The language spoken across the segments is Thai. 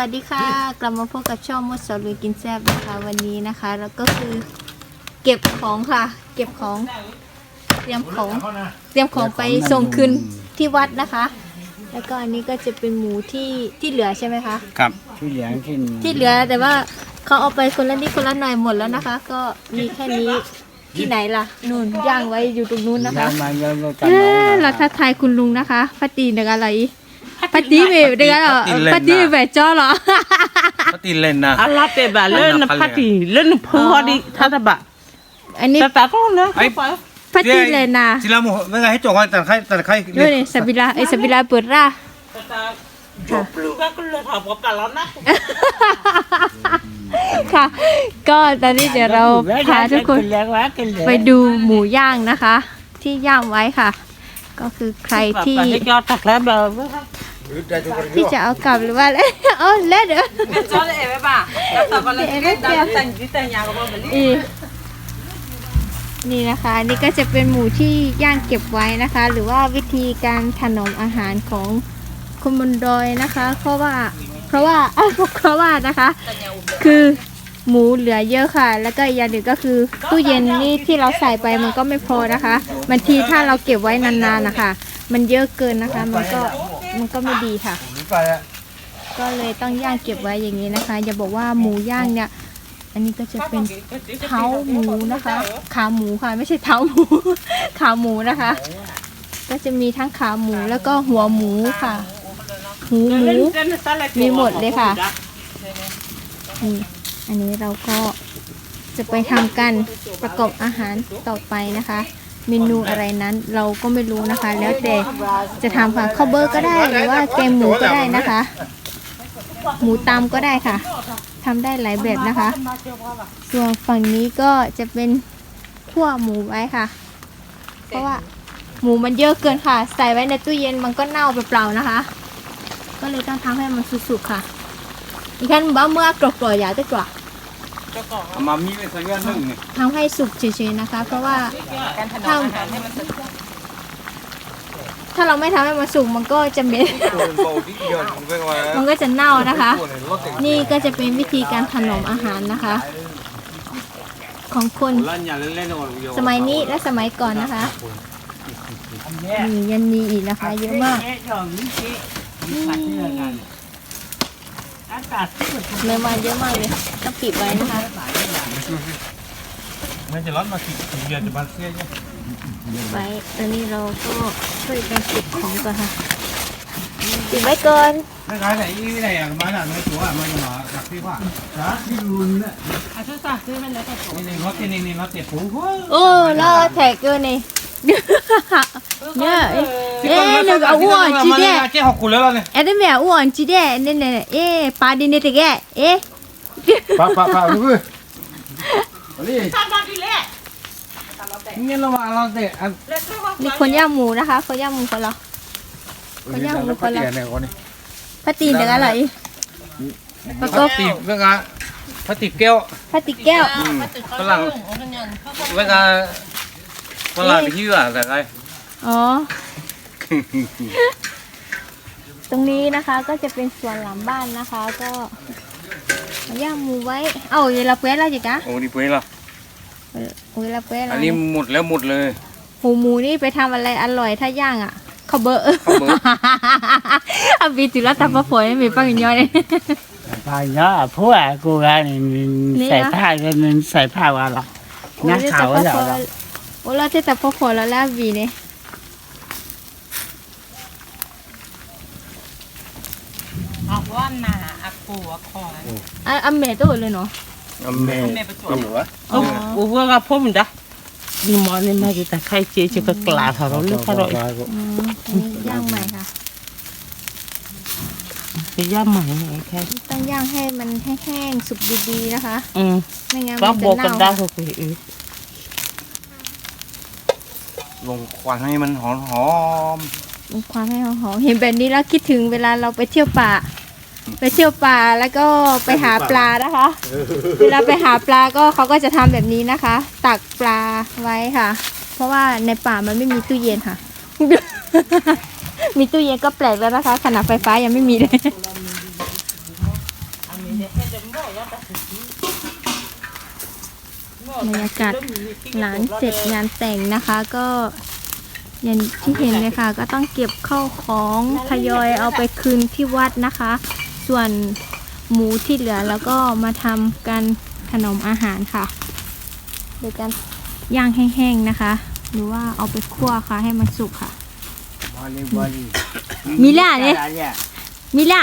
วัสดีค่ะ กลับมาพบกับช่องมดสอลุยกินแซ่บนะคะ วันนี้นะคะแล้วก็คือ เก็บของค่ะ เก็บของ เตรียมของ เตรียมของไปส่งคืนที่วัดนะคะ แล้วก็อันนี้ก็จะเป็นหมูที่ที่เหลือใช่ไหมคะ ครับที่เหลืองที่ที่เหลือแต่ว่าเขาเอาไปคนละนิดคนละหน่อยหมดแล้วนะคะ ก็มีแค่นี้ที่ไหนล่ะนู่นย่างไว้อยู่ตรงนู้นนะคะยำมาเยอะๆกันเอ้อเราทักทายคุณลุงนะคะพัตตีนเด็กอะไร พัตตีเวเด็กอะไรเหรอพัตตีเวจ้อเหรอปฏิเล่นนะ Allah te ba le na pati le na pho di tha ta ba อันนี้ ta ta ko le ไอ้พัตตีเลยนะทีละหมูไม่ไงให้จงให้แต่ใครแต่ใครด้วยนี่สบิลาไอยสบิลาเปิดร่า ta ta jo plu ba ko le ha ba ka la na ค่ะ ก็ตอนนี้เดี๋ยวเราพาทุกคนเลี้ยงไว้กันเลยไปดูหมูย่างนะคะ ที่ย่างไว้ค่ะ ก็คือใครที่ pa ni ka ta la ba ที่จะเอากลับหรือว่าเอาเล่นเด้อ cho le e ba ta ta ba le Để nó kìa. ta ni ta nya ko ba ba อีนี่นะคะอันนี่ก็จะเป็นหมูที่ย่างเก็บไว้นะคะ หรือว่าวิธีการถนอมอาหารของคนบนดอยนะคะ เพราะว่า เพราะว่าเพราะว่านะคะ คือหมูเหลือเยอะค่ะ แล้วก็อีกอย่างหนึ่งก็คือตู้เย็นนี่ที่เราใส่ไปมันก็ไม่พอนะคะบางทีถ้าเราเก็บไว้นานๆนะคะ มันเยอะเกินนะคะ มันก็ มันก็ไม่ดีค่ะก็เลยต้องย่างเก็บไว้อย่างนี้นะคะ อย่าบอกว่าหมูย่างเนี่ย อันนี้ก็จะเป็นเท้าหมูนะคะ ขาหมูค่ะไม่ใช่เท้าหมู ขาหมูนะคะ ก็จะมีทั้งขาหมูแล้วก็หัวหมูค่ะ หูหมูมีหมดเลยค่ะนี่อันนี้เราก็จะไปทำกันประกอบอาหารต่อไปนะคะ เมนูอะไรนั้นเราก็ไม่รู้นะคะ แล้วแต่จะทำค่ะข้าวเบอร์ก็ได้หรือว่าแกงหมูก็ได้นะคะ หมูตำก็ได้ค่ะทำได้หลายแบบนะคะ ส่วนฝั่งนี้ก็จะเป็นขั่วหมูไว้ค่ะ เพราะว่าหมูมันเยอะเกินค่ะ ใส่ไว้ในตู้เย็นมันก็เน่าเปล่าๆนะคะ ก็เลยต้องทำให้มันสุกๆค่ะอีกขั้นบ้าเมื่อกรอบๆอย่าได้กว่า มามีเป็นสัญญาณหนึ่งนี่ทำให้สุกเฉยๆนะคะ เพราะว่าถ้าถ้าเราไม่ทำให้มันสุกมันก็จะเหม็น มันก็จะเน่านะคะ นี่ก็จะเป็นวิธีการถนอมอาหารนะคะ ของคน สมัยนี้และสมัยก่อนนะคะนี่ยังมีอีกนะคะ เยอะมาก เนื้อมันเยอะมากเลยต้องปิดไว้นะคะ มันจะร้อนมาสิเดือนจะมาเสียเนี่ยไว้ตอนนี้เราก็ช่วยกันเก็บของก่อนค่ะปิดไว้ก่อนไม่ขายไหนยี่ไหนอะมาหนักไม่ตัวมาหนาหนักที่ว่าฮะที่รุนเนี่ย a tu sa tu men le ta นี่นี่รถนี่นี่รถเจ็บหูโอ้แล้วแท็กเกอร์นี่เนี่ย เอ๊ะเอ๊ะนึกเอาอ้วนจีเด้เจ๊หกกุลแล้วเนี่ยเอ๊ะแม่อ้วนจีเด้เนี่ยเนี่ยเอ๊ะปาดินเนตแกเอ๊ะป้าป้าป้าดูดินี่ ta ba di le นี่เรามาเราเตะอัน le ta ba มีคนย่างหมูนะคะ คนย่างหมูคนละคนย่างลูกคนละเนี่ยคนนี้พัตตีนเด็กอะไรแล้วพก็ลาสติกเวลาพลาสติกแก้วพลาสติกแก้วฝรั่งเวลา ฝรั่งที่ว่าแต่ไรอ๋อ ตรงนี้นะคะก็จะเป็นส่วนหลังบ้านนะคะ ก็ย่างหมูไว้ เอ้าเวลาเป๊ะแล้วจิกะโอ้นี่เป้ละเวลาเป๊ะแล้วอันนี้หมดแล้วหมดเลยหูหมูนี่ไปทำอะไรอร่อยถ้าย่างอะข้าวเบอร์ข้าวเบอร์อะบีจุลตาปะฝอยไม่ปังย่อยเลยป้าเนาะพวกกูกันใส่ผ้ากันใส่ผ้าว่าหรอนักข่าวว่าเหรอ โอ้เราจะแต่ปะฝอยแล้วแล้วบีเนี่ย a wa na a ko a ko อะอะแม่ตัวเลยเนาะแม่ me ba tu หนูวะ o o wa ga pho mun da ni mo ni ma ki ta khai che che ka kla tha ro le ka ro อืมอันนี้ย่างใหม่ค่ะ ke ya ma ni khai ต้องย่างให้มันแห้งๆสุกดีๆนะคะ um ไม่งั้น ba มัน bo จะ ka เน่า da ko ke e ลงควันให้มันหอมหอมมีความให้หอมๆเห็นแบบนี้แล้วคิดถึงเวลาเราไปเที่ยวป่า ไปเที่ยวป่าแล้วก็ไปหาปลานะคะ เวลาไปหาปลาก็เขาก็จะทำแบบนี้นะคะ ตักปลาไว้ค่ะ เพราะว่าในป่ามันไม่มีตู้เย็นค่ะ มีตู้เย็นก็แปลกแล้วนะคะขนาดไฟฟ้ายังไม่มีเลย บรรยากาศหลังเสร็จงานแต่งนะคะก็อย่างที่เห็นเลยค่ะ ก็ต้องเก็บเข้าของทยอยเอาไปคืนที่วัดนะคะ ส่วนหมูที่เหลือแล้วก็มาทำกันขนมอาหารค่ะโดยการย่างแห้งๆนะคะ หรือว่าเอาไปคั่วค่ะให้มันสุกค่ะบอลีบอลีมีล่ะเนี่ยเนี่ยมีละ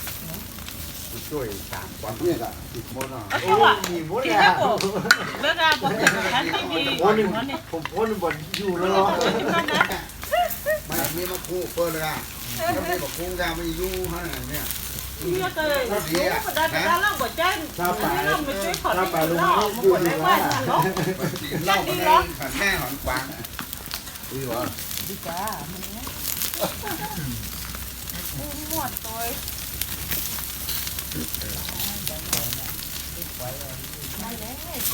เนี่ยโอ้างแล้วที่จะทุ่มเลยให้เราไปที่เลยเหรอหมดแล้วนี่ก็น้องโอ้ขอที่ว่าหมดแล้วช่วยสาวะติดมดอะเพราะว่ามีมดที่แล้วกบอกเลิกกฉันไม่มีโอ้นี่ผมพ้นบนอยู่แล้วมันมีมาคู่เปิดเลยอะถ้าไม่บอกคู่ยาไม่ยู่ฮะเนี่ยนี่เลยก็ได้แต่ล่าบ่เจนนี่เราไม่ช่วยขอที่เรามาคนได้ว่าเนาะเล่าไปหันแม่หันกวางดีวะดีจ้ามันเนี่ยหมดตัว มาเลย